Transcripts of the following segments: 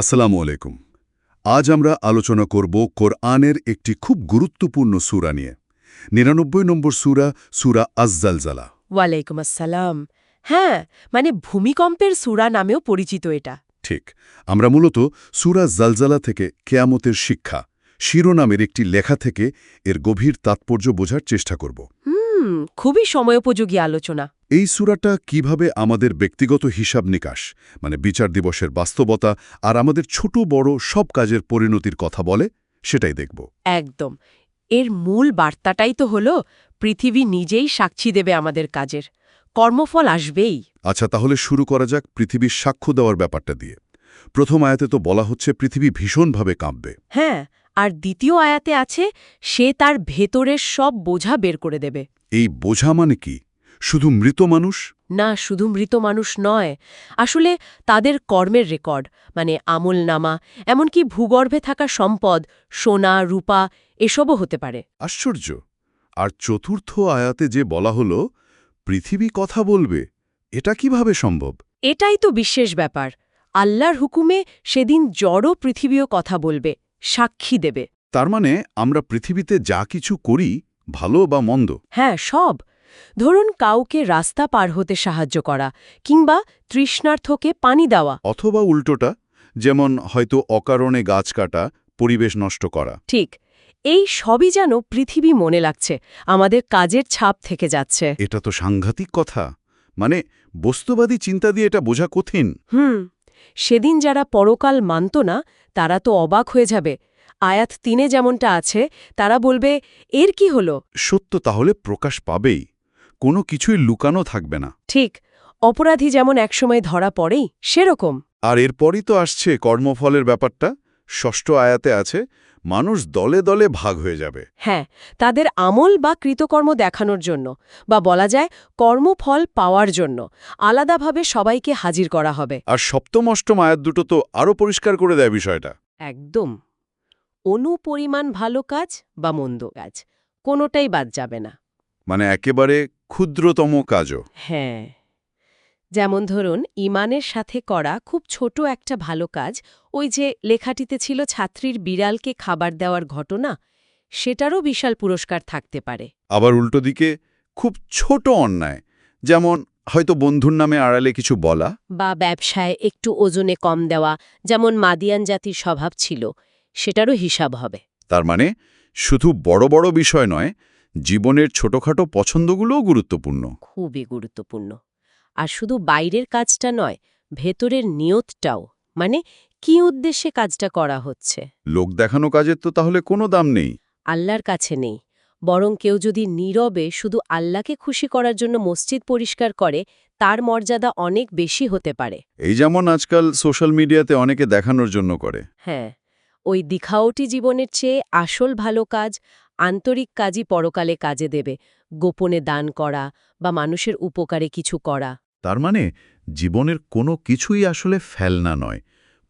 আসসালামু আলাইকুম। আজ আমরা আলোচনা করব কোরআনের একটি খুব গুরুত্বপূর্ণ সূরা নিয়ে। নিরানব্বই নম্বর সূরা সূরা আজ্জালজালা। ওয়ালাইকুম আসসালাম। হ্যাঁ মানে ভূমিকম্পের সুরা নামেও পরিচিত এটা। ঠিক। আমরা মূলত সূরা জালজালা থেকে কেয়ামতের শিক্ষা শিরোনামের একটি লেখা থেকে এর গভীর তাৎপর্য বোঝার চেষ্টা করব। হুম খুবই সময়োপযোগী আলোচনা। এই সূরাটা কীভাবে আমাদের ব্যক্তিগত হিসাব নিকাশ মানে বিচার দিবসের বাস্তবতা আর আমাদের ছোট বড় সব কাজের পরিণতির কথা বলে সেটাই দেখব। একদম। এর মূল বার্তাটাই তো হল পৃথিবী নিজেই সাক্ষী দেবে আমাদের কাজের। কর্মফল আসবেই। আচ্ছা তাহলে শুরু করা যাক পৃথিবীর সাক্ষ্য দেওয়ার ব্যাপারটা দিয়ে। প্রথম আয়াতে তো বলা হচ্ছে পৃথিবী ভীষণভাবে কাঁপবে। হ্যাঁ আর দ্বিতীয় আয়াতে আছে সে তার ভেতরের সব বোঝা বের করে দেবে। এই বোঝা মানে কি? শুধু মৃত মানুষ? না শুধু মৃত মানুষ নয়। আসলে তাদের কর্মের রেকর্ড মানে আমল নামা এমনকি ভূগর্ভে থাকা সম্পদ সোনা রূপা এসবও হতে পারে। আশ্চর্য! আর চতুর্থ আয়াতে যে বলা হলো পৃথিবী কথা বলবে এটা কীভাবে সম্ভব? এটাই তো বিশেষ ব্যাপার। আল্লাহর হুকুমে সেদিন জড়ো পৃথিবীও কথা বলবে সাক্ষী দেবে। তার মানে আমরা পৃথিবীতে যা কিছু করি ভালো বা মন্দ? হ্যাঁ সব। ধরুন কাউকে রাস্তা পার হতে সাহায্য করা কিংবা তৃষ্ণার্থকে পানি দেওয়া। অথবা উল্টোটা যেমন হয়তো অকারণে গাছ কাটা পরিবেশ নষ্ট করা। ঠিক। এই সবই যেন পৃথিবী মনে লাগছে আমাদের কাজের ছাপ থেকে যাচ্ছে। এটা তো সাংঘাতিক কথা। মানে বস্তুবাদী চিন্তা দিয়ে এটা বোঝা কঠিন। হুম। সেদিন যারা পরকাল মানত না তারা তো অবাক হয়ে যাবে। আয়াত তিনে যেমনটা আছে তারা বলবে এর কি হলো? সত্য তাহলে প্রকাশ পাবেই কোনো কিছুই লুকানো থাকবে না। ঠিক অপরাধী যেমন একসময় ধরা পড়েই সেরকম। আর এরপরই তো আসছে কর্মফলের ব্যাপারটা ষষ্ঠ আয়াতে আছে মানুষ দলে দলে ভাগ হয়ে যাবে। হ্যাঁ তাদের আমল বা কৃতকর্ম দেখানোর জন্য বা বলা যায় কর্মফল পাওয়ার জন্য আলাদাভাবে সবাইকে হাজির করা হবে। আর সপ্তম অষ্টম আয়াত দুটো তো আরও পরিষ্কার করে দেয় বিষয়টা। একদম। অনুপরিমাণ ভালো কাজ বা মন্দ কাজ কোনোটাই বাদ যাবে না। মানে একেবারে ক্ষুদ্রতম কাজও। হ্যাঁ। যেমন ধরুন ইমানের সাথে করা খুব ছোট একটা ভালো কাজ ওই যে লেখাটিতে ছিল ছাত্রীর বিড়ালকে খাবার দেওয়ার ঘটনা সেটারও বিশাল পুরস্কার থাকতে পারে। আবার উল্টো দিকে খুব ছোট অন্যায় যেমন হয়তো বন্ধুর নামে আড়ালে কিছু বলা। বা ব্যবসায় একটু ওজনে কম দেওয়া যেমন মাদিয়ান জাতির স্বভাব ছিল সেটারও হিসাব হবে। তার মানে শুধু বড় বড় বিষয় নয় জীবনের ছোটখাটো পছন্দগুলোও গুরুত্বপূর্ণ। খুবই গুরুত্বপূর্ণ। আর শুধু বাইরের কাজটা নয় ভেতরের নিয়তটাও। মানে কি উদ্দেশ্যে কাজটা করা হচ্ছে? লোক দেখানো কাজের তো তাহলে কোনো দাম নেই। আল্লাহর কাছে নেই। বরং কেউ যদি নীরবে শুধু আল্লাহকে খুশি করার জন্য মসজিদ পরিষ্কার করে তার মর্যাদা অনেক বেশি হতে পারে। এই যেমন আজকাল সোশ্যাল মিডিয়াতে অনেকে দেখানোর জন্য করে। হ্যাঁ। ওই দিখাওটি জীবনের চেয়ে আসল ভালো কাজ আন্তরিক কাজই পরকালে কাজে দেবে গোপনে দান করা বা মানুষের উপকারে কিছু করা। তার মানে জীবনের কোনো কিছুই আসলে ফেলনা নয়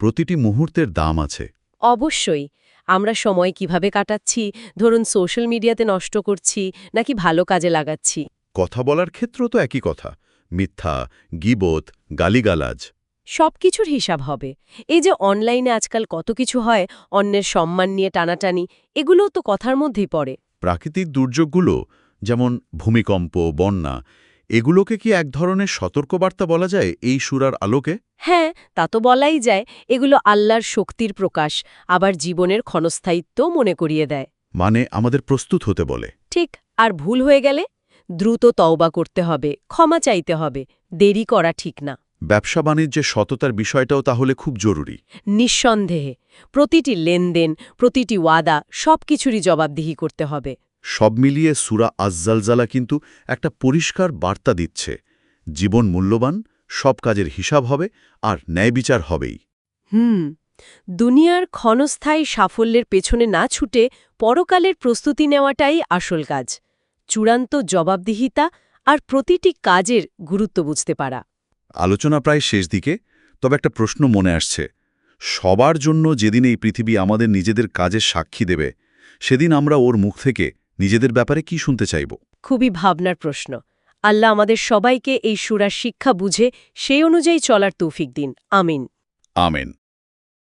প্রতিটি মুহূর্তের দাম আছে। অবশ্যই আমরা সময় কীভাবে কাটাচ্ছি ধরুন সোশ্যাল মিডিয়াতে নষ্ট করছি নাকি ভালো কাজে লাগাচ্ছি। কথা বলার ক্ষেত্র তো একই কথা মিথ্যা গিবত গালিগালাজ। সবকিছুর হিসাব হবে। এই যে অনলাইনে আজকাল কত কিছু হয় অন্যের সম্মান নিয়ে টানাটানি এগুলোও তো কথার মধ্যেই পড়ে। প্রাকৃতিক দুর্যোগগুলো যেমন ভূমিকম্প বন্যা এগুলোকে কি এক ধরনের সতর্কবার্তা বলা যায় এই সুরার আলোকে? হ্যাঁ তা তো বলাই যায়। এগুলো আল্লাহর শক্তির প্রকাশ আবার জীবনের ক্ষণস্থায়িত্ব মনে করিয়ে দেয়। মানে আমাদের প্রস্তুত হতে বলে। ঠিক আর ভুল হয়ে গেলে দ্রুত তওবা করতে হবে ক্ষমা চাইতে হবে দেরি করা ঠিক না। ব্যবসা বাণিজ্যে সততার বিষয়টাও তাহলে খুব জরুরি। নিঃসন্দেহে প্রতিটি লেনদেন প্রতিটি ওয়াদা সবকিছুরই জবাবদিহি করতে হবে। সব মিলিয়ে সুরা আজ্জালজালা কিন্তু একটা পরিষ্কার বার্তা দিচ্ছে। জীবন মূল্যবান সব কাজের হিসাব হবে আর ন্যায় বিচার হবেই। হুম দুনিয়ার ক্ষণস্থায়ী সাফল্যের পেছনে না ছুটে পরকালের প্রস্তুতি নেওয়াটাই আসল কাজ। চূড়ান্ত জবাবদিহিতা আর প্রতিটি কাজের গুরুত্ব বুঝতে পারা। আলোচনা প্রায় শেষ দিকে তবে একটা প্রশ্ন মনে আসছে। সবার জন্য যেদিন এই পৃথিবী আমাদের নিজেদের কাজের সাক্ষী দেবে সেদিন আমরা ওর মুখ থেকে নিজেদের ব্যাপারে কি শুনতে চাইব? খুবই ভাবনার প্রশ্ন। আল্লাহ আমাদের সবাইকে এই সুরার শিক্ষা বুঝে সেই অনুযায়ী চলার তৌফিক দিন। আমিন। আমেন।